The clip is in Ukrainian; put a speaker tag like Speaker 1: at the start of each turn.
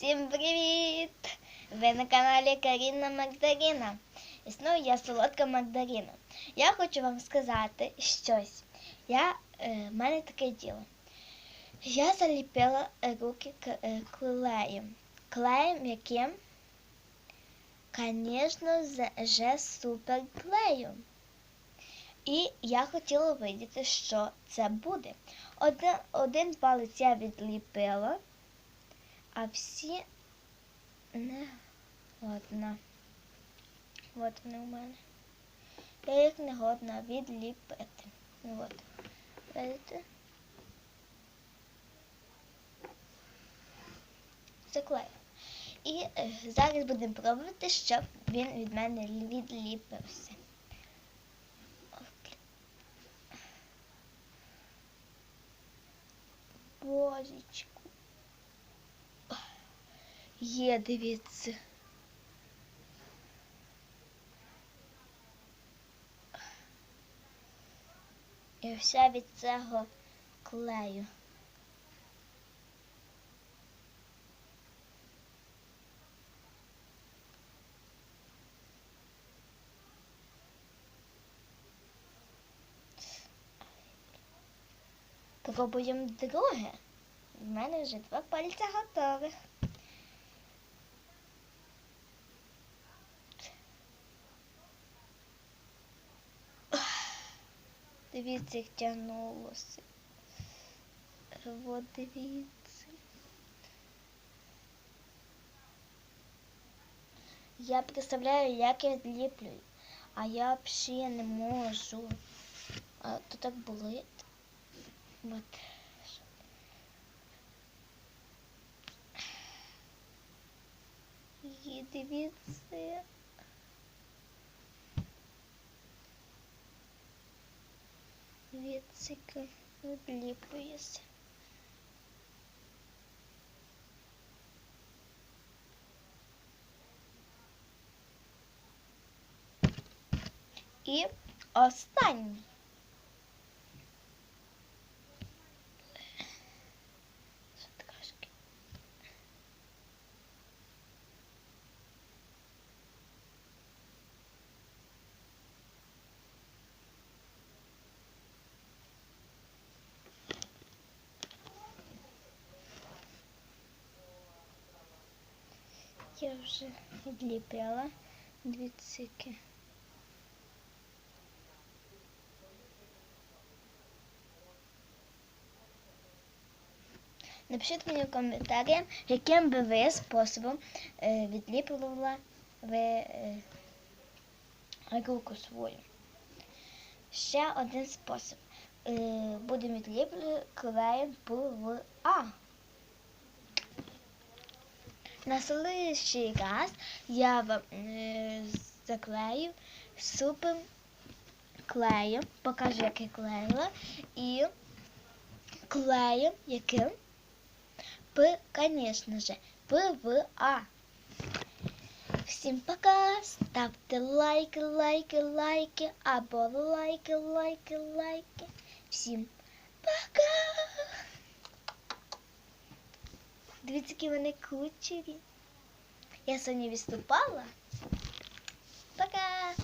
Speaker 1: Всім привіт! Ви на каналі Каріна Макдаріна. І знову я солодка Макдаріна. Я хочу вам сказати щось. Я, е, в мене таке діло. Я заліпила руки е, клеєм. Клеєм, яким, звісно, же супер клеєм. І я хотіла видіти, що це буде. Один, один палець я відліпила, а всі не годна. От вони у мене. Я їх не годна відліпити. От. Видите? Заклею. І е, зараз будемо пробувати, щоб він від мене відліпився. От. Є, дивіться. І вся від цього клею. Пробуємо друге. У мене вже два пальця готових. Дивіться, як тягнулося. От дивіться. Я представляю, як я відліплюю, а я взагалі не можу. А то так болить. От. І дивіться. Віцика відліплюється. І останній. Я вже відліпила дві цики. Напишіть мені в коментарях, яким би ви способом е, відліплювали ви е, руку свою. Ще один спосіб. Е, будемо відліплювати клеєм ПВА. На следующий раз я вам е, заклею супер клеєм, покажу, як я клеїла, і клеєм, яким конечно же, ПВА. Всім пока! Ставте лайки, лайки, лайки, або лайки, лайки, лайки. Всім пока! Дивіться, які вони кучері. Я сьогодні виступала. Пока!